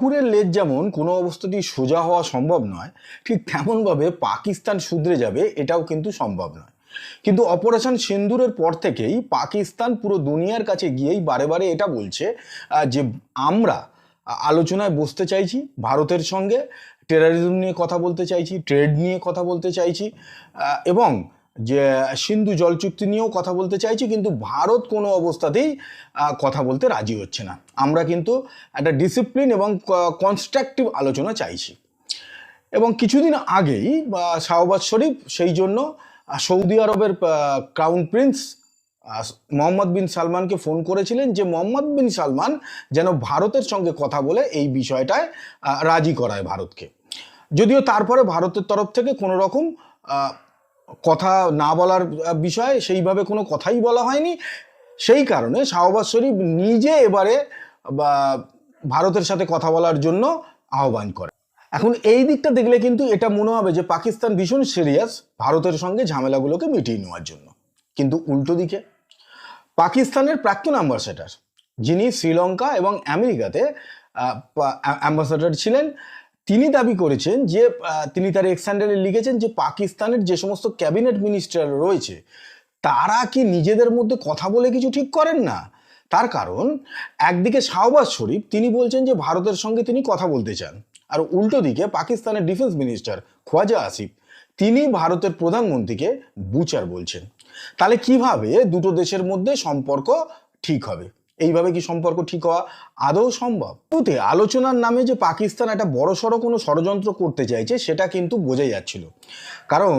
কুকুরের লেজ যেমন কোনো অবস্থাতেই সোজা হওয়া সম্ভব নয়, ঠিক তেমনভাবে পাকিস্তান শুধরে যাবে এটাও কিন্তু সম্ভব নয়। কিন্তু অপারেশন সিন্দুরের পর থেকেই পাকিস্তান পুরো দুনিয়ার কাছে গিয়েই বারে বারে এটা বলছে যে আমরা আলোচনায় বসতে চাইছি, ভারতের সঙ্গে টেরারিজম নিয়ে কথা বলতে চাইছি ট্রেড নিয়ে কথা বলতে চাইছি এবং যে সিন্ধু জল চুক্তি নিয়েও কথা বলতে চাইছি, কিন্তু ভারত কোনো অবস্থাতেই কথা বলতে রাজি হচ্ছে না। আমরা কিন্তু একটা ডিসিপ্লিন এবং কনস্ট্রাকটিভ আলোচনা চাইছি। এবং কিছুদিন আগেই শাহবাজ শরীফ সেই জন্য সৌদি আরবের ক্রাউন প্রিন্স মোহাম্মদ বিন সালমানকে ফোন করেছিলেন যে, মোহাম্মদ বিন সালমান যেন ভারতের সঙ্গে কথা বলে এই বিষয়টায় রাজি করায় ভারতকে। যদিও তারপরে ভারতের তরফ থেকে কোনো রকম কথা না বলার বিষয়ে সেইভাবে কোনো কথাই বলা হয়নি। সেই কারণে শাহবাজ শরীফ নিজে এবারে ভারতের সাথে কথা বলার জন্য আহ্বান করে এখন এই দিকটা দেখলে কিন্তু এটা মনে হবে যে পাকিস্তান ভীষণ সিরিয়াস ভারতের সঙ্গে ঝামেলাগুলোকে মিটিয়ে নেওয়ার জন্য। কিন্তু উল্টো দিকে, পাকিস্তানের প্রাক্তন অ্যাম্বাসেডার যিনি শ্রীলঙ্কা এবং আমেরিকাতে অ্যাম্বাসেডার ছিলেন তিনি দাবি করেছেন যে তিনি তার এক্সান্ডারে লিখেছেন যে, পাকিস্তানের যে সমস্ত ক্যাবিনেট মিনিস্টার রয়েছে, তারা কি নিজেদের মধ্যে কথা বলে কিছু ঠিক করেন না? তার কারণ, একদিকে শাহবাজ শরীফ, তিনি বলছেন যে, ভারতের সঙ্গে তিনি কথা বলতে চান। আর উল্টো দিকে পাকিস্তানের ডিফেন্স মিনিস্টার খোয়াজা আসিফ, তিনি ভারতের প্রধানমন্ত্রীকে বুচার বলছেন। তাহলে কীভাবে দুটো দেশের মধ্যে সম্পর্ক ঠিক হবে? এইভাবে কি সম্পর্ক ঠিক হওয়া আদৌ সম্ভব? ওতে আলোচনার নামে যে পাকিস্তান একটা বড়সড় কোনো ষড়যন্ত্র করতে চাইছে, সেটা কিন্তু বোঝা যাচ্ছিল। কারণ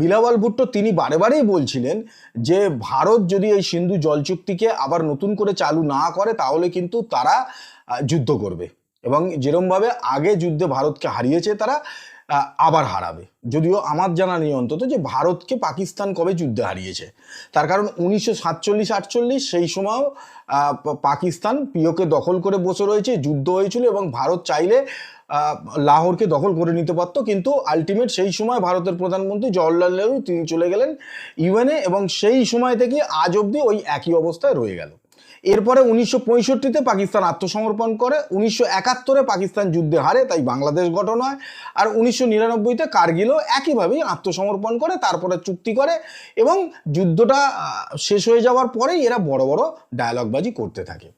বিলাওয়াল ভুট্টো তিনি বারে বারেই বলছিলেন যে, ভারত যদি এই সিন্ধু জল চুক্তিকে আবার নতুন করে চালু না করে, তাহলে কিন্তু তারা যুদ্ধ করবে। এবং যেরমভাবে আগে যুদ্ধে ভারতকে হারিয়েছে তারা আবার হারাবে। যদিও আমার জানা নেই অন্তত যে ভারতকে পাকিস্তান কবে যুদ্ধে হারিয়েছে। তার কারণ উনিশশো সাতচল্লিশ, আটচল্লিশ সেই সময়ও পাকিস্তান পিওকে দখল করে বসে রয়েছে, যুদ্ধ হয়েছিল এবং ভারত চাইলে লাহোরকে দখল করে নিতে পারতো। কিন্তু আলটিমেট সেই সময় ভারতের প্রধানমন্ত্রী জওয়াহরলাল নেহরু, তিনি চলে গেলেন ইউএনএ এবং সেই সময় থেকে আজ অবধি ওই একই অবস্থায় রয়ে গেল। এরপরে উনিশশো পঁয়ষট্টিতে পাকিস্তান আত্মসমর্পণ করে, উনিশশো একাত্তরে পাকিস্তান যুদ্ধে হারে, তাই বাংলাদেশ গঠন হয়। আর উনিশশো নিরানব্বইতে কার্গিলও একইভাবেই আত্মসমর্পণ করে, তারপরে চুক্তি করে এবং যুদ্ধটা শেষ হয়ে যাওয়ার পরেই এরা বড় বড় ডায়ালগবাজি করতে থাকে।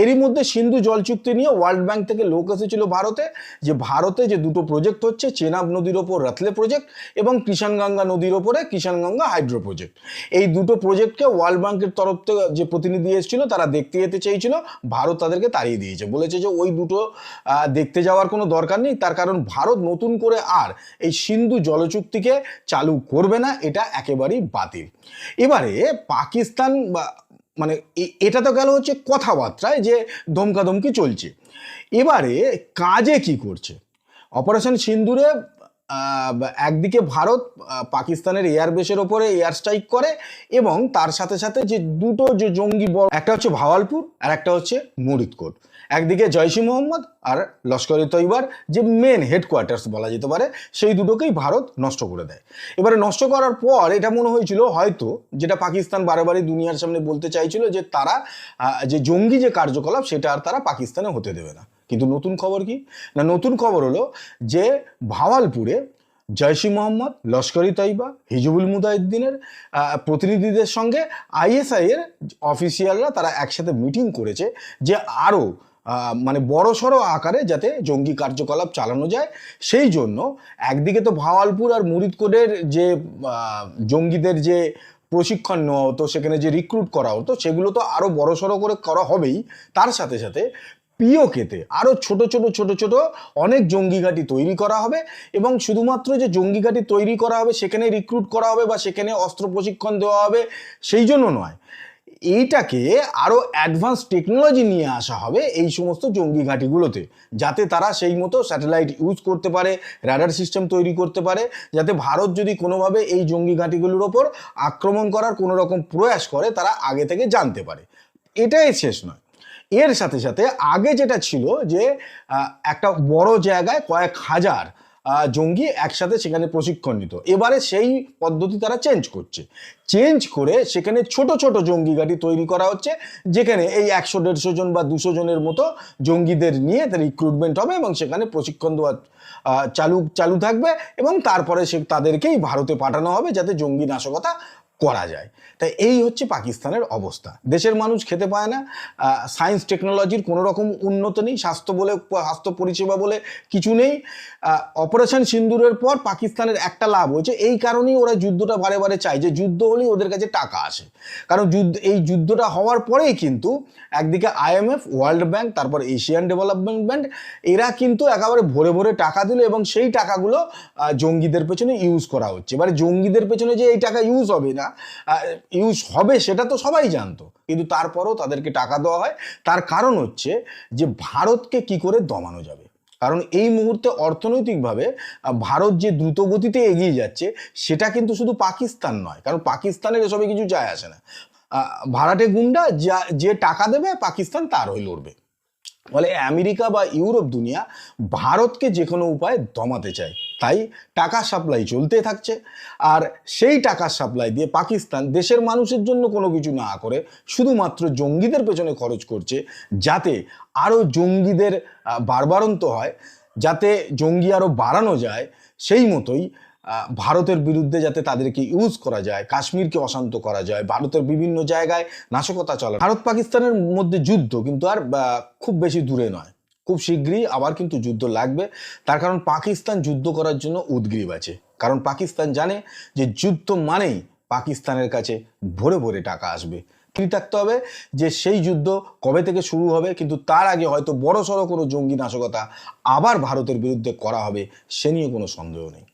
এরই মধ্যে সিন্ধু জল চুক্তি নিয়ে ওয়ার্ল্ড ব্যাংক থেকে লোক এসেছিল ভারতে, যে ভারতে যে দুটো প্রজেক্ট হচ্ছে, চেনাব নদীর ওপর রতলে প্রজেক্ট এবং কিষানগঙ্গা নদীর ওপরে কিষানগঙ্গা হাইড্রো প্রজেক্ট এই দুটো প্রজেক্টকে ওয়ার্ল্ড ব্যাংকের তরফ থেকে যে প্রতিনিধি এসেছিল, তারা দেখতে যেতে চেয়েছিল, ভারত তাদেরকে তাড়িয়ে দিয়েছে। বলেছে যে ওই দুটো দেখতে যাওয়ার কোনো দরকার নেই, তার কারণ ভারত নতুন করে আর এই সিন্ধু জলচুক্তিকে চালু করবে না, এটা একেবারেই বাতিল। এবারে পাকিস্তান বা মানে এটা তো গেল হচ্ছে কথাবার্তায় যে ধমকাধমকি চলছে। এবারে কাজে কি করছে? অপারেশন সিন্দুরে একদিকে ভারত পাকিস্তানের এয়ারবেসের ওপরে এয়ার স্ট্রাইক করে এবং তার সাথে সাথে যে দুটো যে জঙ্গি বড়, একটা হচ্ছে ভাওয়ালপুর আর একটা হচ্ছে মরিদকোট। একদিকে জয়সি মোহাম্মদ আর লস্কর তৈবার যে মেন হেডকোয়ার্টার্স বলা যেতে পারে, সেই দুটোকেই ভারত নষ্ট করে দেয়। এবারে নষ্ট করার পর এটা মনে হয়েছিল হয়তো, যেটা পাকিস্তান বারে বারে দুনিয়ার সামনে বলতে চাইছিল যে তারা যে জঙ্গি যে কার্যকলাপ, সেটা আর তারা পাকিস্তানে হতে দেবে না। কিন্তু নতুন খবর কি? না, নতুন খবর হলো যে ভাওয়ালপুরে জয়সি মোহাম্মদ, লস্করি তৈবা হিজবুল মুদাহিদ্দিনের প্রতিনিধিদের সঙ্গে আইএসআই এর অফিসিয়ালরা তারা একসাথে মিটিং করেছে যে আরও মানে বড় সড়ো আকারে যাতে জঙ্গি কার্যকলাপ চালানো যায়। সেই জন্য একদিকে তো ভাওয়ালপুর আর মুরিদকোটের যে জঙ্গিদের যে প্রশিক্ষণ নেওয়া হতো, সেখানে যে রিক্রুট করা হতো, সেগুলো তো আরও বড় সড়ো করে করা হবেই। তার সাথে সাথে পিওকেতে আরও ছোট ছোট ছোট ছোট অনেক জঙ্গি ঘাঁটি তৈরি করা হবে এবং শুধুমাত্র যে জঙ্গি ঘাঁটি তৈরি করা হবে, সেখানে রিক্রুট করা হবে বা সেখানে অস্ত্র প্রশিক্ষণ দেওয়া হবে, সেই জন্য নয়। এইটাকে আরও অ্যাডভান্স টেকনোলজি নিয়ে আসা হবে এই সমস্ত জঙ্গি ঘাঁটিগুলোতে, যাতে তারা সেই মতো স্যাটেলাইট ইউজ করতে পারে র্যাডার সিস্টেম তৈরি করতে পারে, যাতে ভারত যদি কোনোভাবে এই জঙ্গি ঘাঁটিগুলোর ওপর আক্রমণ করার কোনো রকম প্রয়াস করে, তারা আগে থেকে জানতে পারে। এটাই শেষ নয়। এর সাথে সাথে আগে যেটা ছিল যে একটা বড় জায়গায় কয়েক হাজার জঙ্গি একসাথে সেখানে প্রশিক্ষণ নিত। এবারে সেই পদ্ধতি তারা চেঞ্জ করছে। চেঞ্জ করে সেখানে ছোট ছোট জঙ্গি গাড়ি তৈরি করা হচ্ছে, যেখানে এই একশো, দেড়শো জন বা দুশো জনের মতো জঙ্গিদের নিয়ে তার রিক্রুটমেন্ট হবে এবং সেখানে প্রশিক্ষণ দেওয়া চালু চালু থাকবে এবং তারপরে সে তাদেরকেই ভারতে পাঠানো হবে যাতে জঙ্গি নাশকতা করা যায়। তাই এই হচ্ছে পাকিস্তানের অবস্থা। দেশের মানুষ খেতে পায় না। সায়েন্স টেকনোলজির কোনো রকম উন্নত নেই। স্বাস্থ্য বলে, স্বাস্থ্য পরিষেবা বলে কিছু নেই। অপারেশন সিন্দুরের পর পাকিস্তানের একটা লাভ হয়েছে। এই কারণেই ওরা যুদ্ধটা বারে বারে চায় যে যুদ্ধ হলেই ওদের কাছে টাকা আসে। কারণ যুদ্ধ, এই যুদ্ধটা হওয়ার পরেই কিন্তু একদিকে আইএমএফ ওয়ার্ল্ড ব্যাংক, তারপর এশিয়ান ডেভেলপমেন্ট ব্যাংক, এরা কিন্তু একেবারে ভরে ভরে টাকা দিল এবং সেই টাকাগুলো জঙ্গিদের পেছনে ইউজ করা হচ্ছে। এবারে জঙ্গিদের পেছনে যে এই টাকা ইউজ হবে না ইউজ হবে সেটা তো সবাই জানতো। কিন্তু তারপরেও তাদেরকে টাকা দেওয়া হয়। তার কারণ হচ্ছে যে ভারতকে কি করে দমানো যাবে? কারণ এই মুহূর্তে অর্থনৈতিকভাবে ভারত যে দ্রুত গতিতে এগিয়ে যাচ্ছে, সেটা কিন্তু শুধু পাকিস্তান নয়। কারণ পাকিস্তানের এসবে কিছু যায় আসে না। ভাড়াটে গুন্ডা যা, যে টাকা দেবে, পাকিস্তান তার হয়ে লড়বে। ফলে আমেরিকা বা ইউরোপ দুনিয়া ভারতকে যে কোনো উপায়ে দমাতে চায়। তাই টাকা সাপ্লাই চলতে থাকছে। আর সেই টাকার সাপ্লাই দিয়ে পাকিস্তান দেশের মানুষের জন্য কোনো কিছু না করে শুধুমাত্র জঙ্গিদের পেছনে খরচ করছে যাতে আরও জঙ্গিদের বারবারন্ত হয়, যাতে জঙ্গি আরও বাড়ানো যায়, সেই মতোই ভারতের বিরুদ্ধে যাতে তাদেরকে ইউজ করা যায়, কাশ্মীরকে অশান্ত করা যায়, ভারতের বিভিন্ন জায়গায় নাশকতা চলে ভারত পাকিস্তানের মধ্যে যুদ্ধ কিন্তু আর খুব বেশি দূরে নয়। খুব শীঘ্রই আবার কিন্তু যুদ্ধ লাগবে। তার কারণ পাকিস্তান যুদ্ধ করার জন্য উদ্গ্রীব আছে। কারণ পাকিস্তান জানে যে যুদ্ধ মানেই পাকিস্তানের কাছে ভরে ভরে টাকা আসবে। কি থাকতে হবে যে সেই যুদ্ধ কবে থেকে শুরু হবে, কিন্তু তার আগে হয়তো বড় সড়ো কোনো জঙ্গি নাশকতা আবার ভারতের বিরুদ্ধে করা হবে, সে নিয়ে কোনো সন্দেহ নেই।